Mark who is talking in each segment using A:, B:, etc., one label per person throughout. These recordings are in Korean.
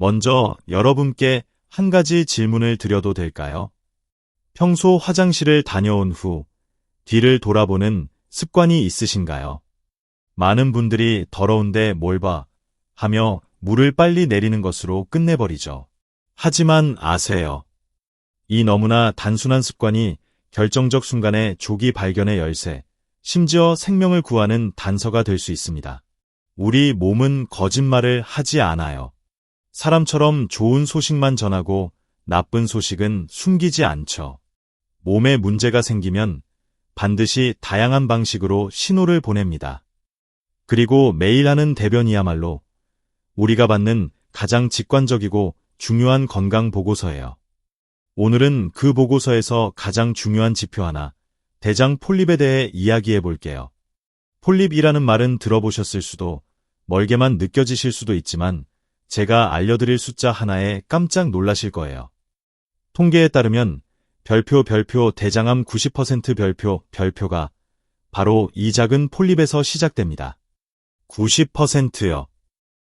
A: 먼저 여러분께 한 가지 질문을 드려도 될까요? 평소 화장실을 다녀온 후 뒤를 돌아보는 습관이 있으신가요? 많은 분들이 더러운데 뭘 봐? 하며 물을 빨리 내리는 것으로 끝내버리죠. 하지만 아세요. 이 너무나 단순한 습관이 결정적 순간에 조기 발견의 열쇠, 심지어 생명을 구하는 단서가 될 수 있습니다. 우리 몸은 거짓말을 하지 않아요. 사람처럼 좋은 소식만 전하고 나쁜 소식은 숨기지 않죠. 몸에 문제가 생기면 반드시 다양한 방식으로 신호를 보냅니다. 그리고 매일 하는 대변이야말로 우리가 받는 가장 직관적이고 중요한 건강 보고서예요. 오늘은 그 보고서에서 가장 중요한 지표 하나, 대장 폴립에 대해 이야기해 볼게요. 폴립이라는 말은 들어보셨을 수도, 멀게만 느껴지실 수도 있지만, 제가 알려드릴 숫자 하나에 깜짝 놀라실 거예요. 통계에 따르면 별표 별표 대장암 90% 별표 별표가 바로 이 작은 폴립에서 시작됩니다. 90%요.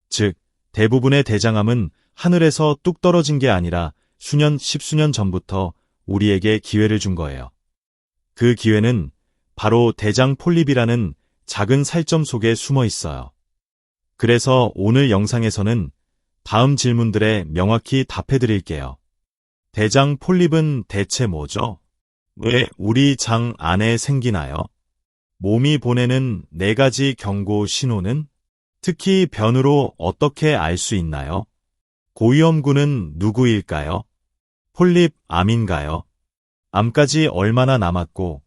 A: 즉, 대부분의 대장암은 하늘에서 뚝 떨어진 게 아니라 수년, 십수년 전부터 우리에게 기회를 준 거예요. 그 기회는 바로 대장 폴립이라는 작은 살점 속에 숨어 있어요. 그래서 오늘 영상에서는 다음 질문들에 명확히 답해 드릴게요. 대장 폴립은 대체 뭐죠? 왜 우리 장 안에 생기나요? 몸이 보내는 네 가지 경고 신호는 특히 변으로 어떻게 알 수 있나요? 고위험군은 누구일까요? 폴립 암인가요? 암까지 얼마나 남았고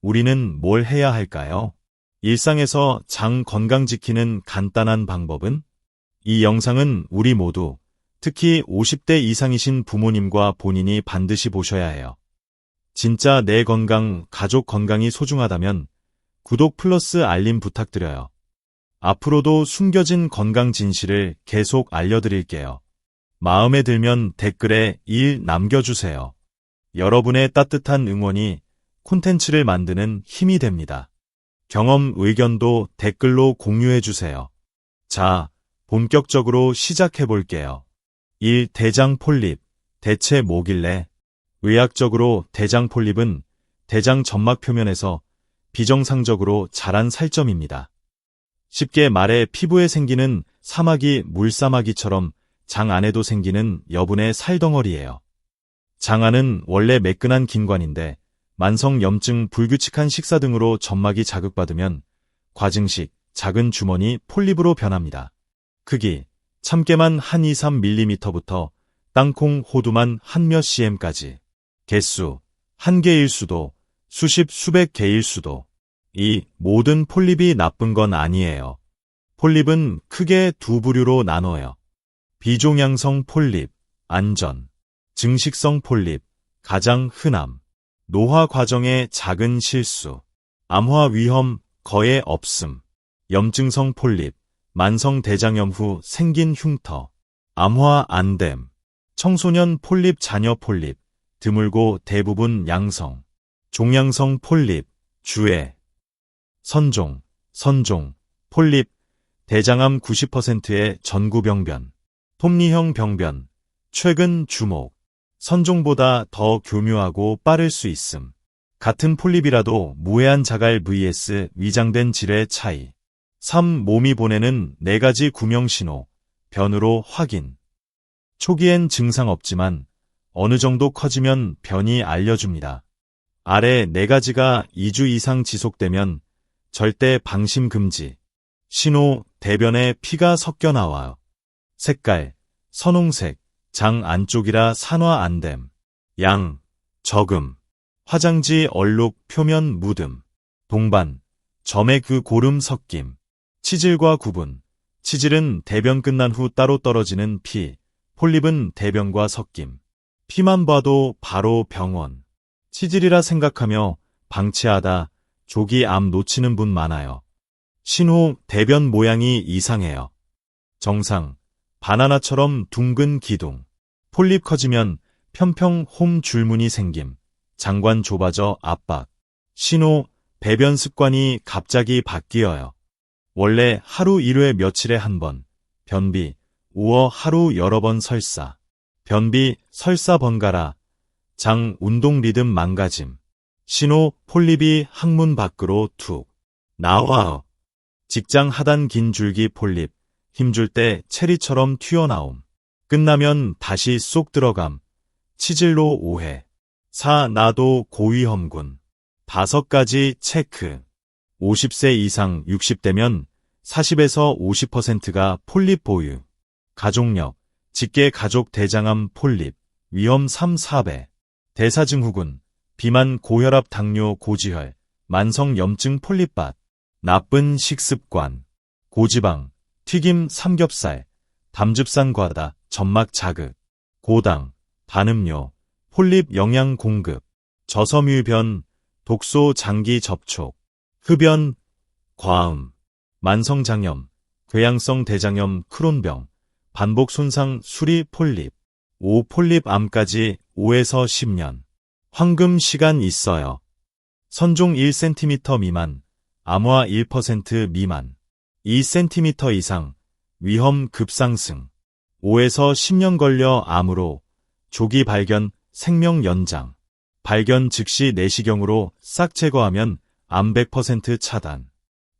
A: 우리는 뭘 해야 할까요? 일상에서 장 건강 지키는 간단한 방법은? 이 영상은 우리 모두 특히 50대 이상이신 부모님과 본인이 반드시 보셔야 해요. 진짜 내 건강, 가족 건강이 소중하다면 구독 플러스 알림 부탁드려요. 앞으로도 숨겨진 건강 진실을 계속 알려드릴게요. 마음에 들면 댓글에 1 남겨주세요. 여러분의 따뜻한 응원이 콘텐츠를 만드는 힘이 됩니다. 경험 의견도 댓글로 공유해주세요. 자, 본격적으로 시작해 볼게요. 1. 대장 폴립. 대체 뭐길래? 의학적으로 대장 폴립은 대장 점막 표면에서 비정상적으로 자란 살점입니다. 쉽게 말해 피부에 생기는 사마귀, 물사마귀처럼 장 안에도 생기는 여분의 살덩어리예요. 장 안은 원래 매끈한 긴관인데 만성 염증, 불규칙한 식사 등으로 점막이 자극받으면 과증식, 작은 주머니, 폴립으로 변합니다. 크기, 참깨만 한 2, 3mm부터 땅콩, 호두만 한 몇 cm까지. 개수, 한 개일 수도, 수십, 수백 개일 수도. 이 모든 폴립이 나쁜 건 아니에요. 폴립은 크게 두 부류로 나눠요. 비종양성 폴립, 안전, 증식성 폴립, 가장 흔함, 노화 과정의 작은 실수, 암화 위험 거의 없음, 염증성 폴립, 만성 대장염 후 생긴 흉터, 암화 안됨, 청소년 폴립 자녀 폴립, 드물고 대부분 양성, 종양성 폴립, 주애, 선종, 선종, 폴립, 대장암 90%의 전구병변, 톱니형 병변, 최근 주목, 선종보다 더 교묘하고 빠를 수 있음. 같은 폴립이라도 무해한 자갈 vs 위장된 질의 차이. 3. 몸이 보내는 네 가지 구명 신호, 변으로 확인. 초기엔 증상 없지만 어느 정도 커지면 변이 알려줍니다. 아래 네 가지가 2주 이상 지속되면 절대 방심 금지. 신호, 대변에 피가 섞여 나와요. 색깔, 선홍색, 장 안쪽이라 산화 안됨. 양, 적음, 화장지 얼룩 표면 묻음. 동반, 점의 그 고름 섞임. 치질과 구분. 치질은 대변 끝난 후 따로 떨어지는 피, 폴립은 대변과 섞임. 피만 봐도 바로 병원. 치질이라 생각하며 방치하다 조기 암 놓치는 분 많아요. 신호 대변 모양이 이상해요. 정상, 바나나처럼 둥근 기둥. 폴립 커지면 편평 홈 줄무늬 생김. 장관 좁아져 압박. 신호 배변 습관이 갑자기 바뀌어요. 원래 하루 1회 며칠에 한 번, 변비, 우어 하루 여러 번 설사. 변비 설사 번갈아. 장 운동 리듬 망가짐. 신호 폴립이 항문 밖으로 툭. 나와. 직장 하단 긴 줄기 폴립. 힘줄 때 체리처럼 튀어나옴. 끝나면 다시 쏙 들어감. 치질로 오해. 4. 나도 고위험군. 다섯 가지 체크. 50세 이상 60대면 40에서 50%가 폴립 보유. 가족력, 직계 가족 대장암 폴립, 위험 3, 4배. 대사증후군, 비만 고혈압 당뇨 고지혈, 만성 염증 폴립밭, 나쁜 식습관, 고지방, 튀김 삼겹살, 담즙산 과다, 점막 자극, 고당, 반음료, 폴립 영양 공급, 저섬유변, 독소 장기 접촉, 흡연, 과음, 만성장염, 궤양성 대장염 크론병, 반복 손상 수리 폴립, 5 폴립 암까지 5에서 10년. 황금 시간 있어요. 선종 1cm 미만, 암화 1% 미만, 2cm 이상, 위험 급상승. 5에서 10년 걸려 암으로 조기 발견, 생명 연장. 발견 즉시 내시경으로 싹 제거하면 암 100% 차단.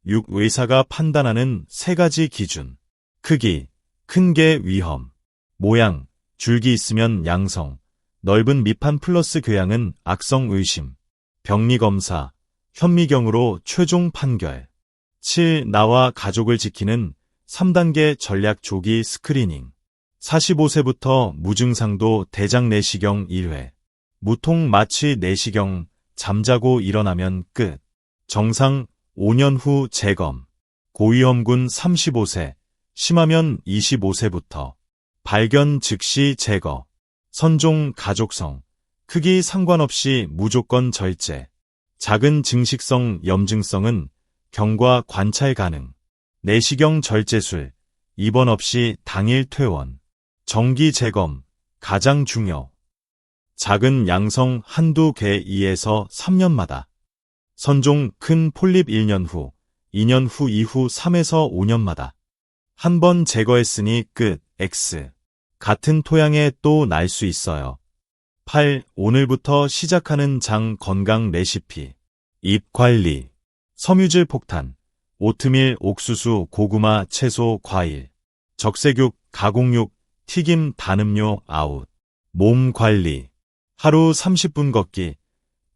A: 6. 의사가 판단하는 세 가지 기준. 크기, 큰 게 위험, 모양, 줄기 있으면 양성, 넓은 밑판 플러스 교양은 악성 의심, 병리 검사, 현미경으로 최종 판결. 7. 나와 가족을 지키는 3단계 전략 조기 스크리닝. 45세부터 무증상도 대장 내시경 1회. 무통 마취 내시경 잠자고 일어나면 끝. 정상 5년 후 재검. 고위험군 35세. 심하면 25세부터. 발견 즉시 제거. 선종 가족성. 크기 상관없이 무조건 절제. 작은 증식성 염증성은 경과 관찰 가능. 내시경 절제술. 입원 없이 당일 퇴원. 정기 재검. 가장 중요. 작은 양성 한두 개 2에서 3년마다. 선종 큰 폴립 1년 후, 2년 후 이후 3에서 5년마다. 한 번 제거했으니 끝, X. 같은 토양에 또 날 수 있어요. 8. 오늘부터 시작하는 장 건강 레시피. 입 관리. 섬유질 폭탄. 오트밀, 옥수수, 고구마, 채소, 과일. 적색육, 가공육, 튀김, 단음료, 아웃. 몸 관리. 하루 30분 걷기.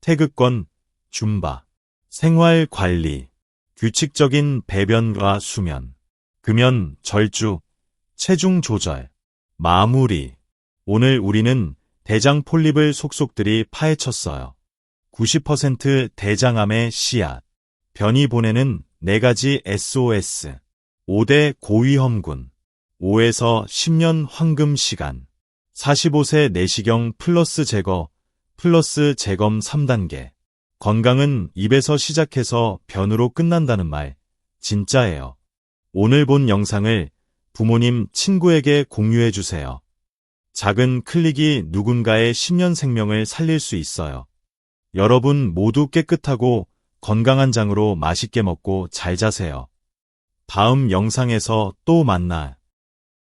A: 태극권, 줌바. 생활 관리. 규칙적인 배변과 수면. 금연, 절주, 체중 조절. 마무리. 오늘 우리는 대장 폴립을 속속들이 파헤쳤어요. 90% 대장암의 씨앗. 변이 보내는 4가지 SOS. 5대 고위험군. 5에서 10년 황금 시간. 45세 내시경 플러스 제거, 플러스 재검 3단계. 건강은 입에서 시작해서 변으로 끝난다는 말, 진짜예요. 오늘 본 영상을 부모님, 친구에게 공유해 주세요. 작은 클릭이 누군가의 10년 생명을 살릴 수 있어요. 여러분 모두 깨끗하고 건강한 장으로 맛있게 먹고 잘 자세요. 다음 영상에서 또 만나.